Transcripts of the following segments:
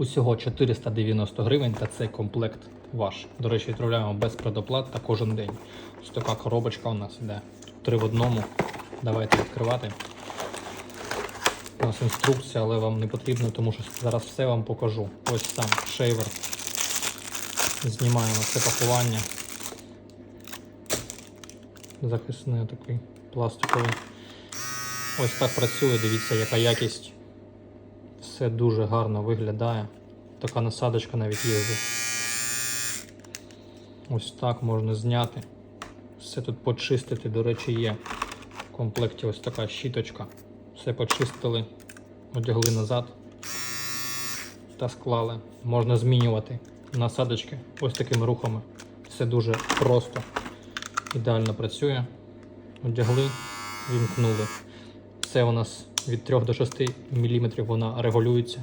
Усього 490 гривень та цей комплект ваш. До речі, відправляємо без предоплат та кожен день. Ось така коробочка у нас іде. Три в одному. Давайте відкривати. У нас інструкція, але вам не потрібно, тому що зараз все вам покажу. Ось сам шейвер. Знімаємо це пакування. Захисний такий пластиковий. Ось так працює, дивіться, яка якість. Все дуже гарно виглядає. Така насадочка навіть є. Ось так можна зняти. Все тут почистити, до речі, є. В комплекті ось така щіточка. Все почистили, одягли назад та склали. Можна змінювати насадочки ось такими рухами. Все дуже просто. Ідеально працює. Одягли, вімкнули. Все у нас від 3 до 6 мм вона регулюється.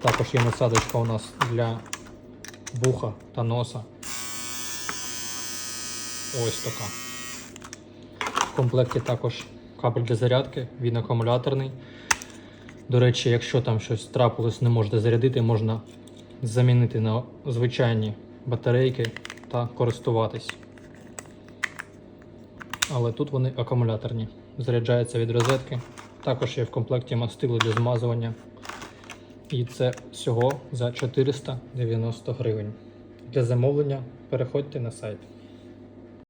Також є насадочка у нас для вуха та носа. Ось така. В комплекті також кабель для зарядки, він акумуляторний. До речі, якщо там щось трапилось, не можете зарядити, можна замінити на звичайні батарейки та користуватись. Але тут вони акумуляторні. Заряджаються від розетки. Також є в комплекті мастило для змазування. І це всього за 490 гривень. Для замовлення переходьте на сайт.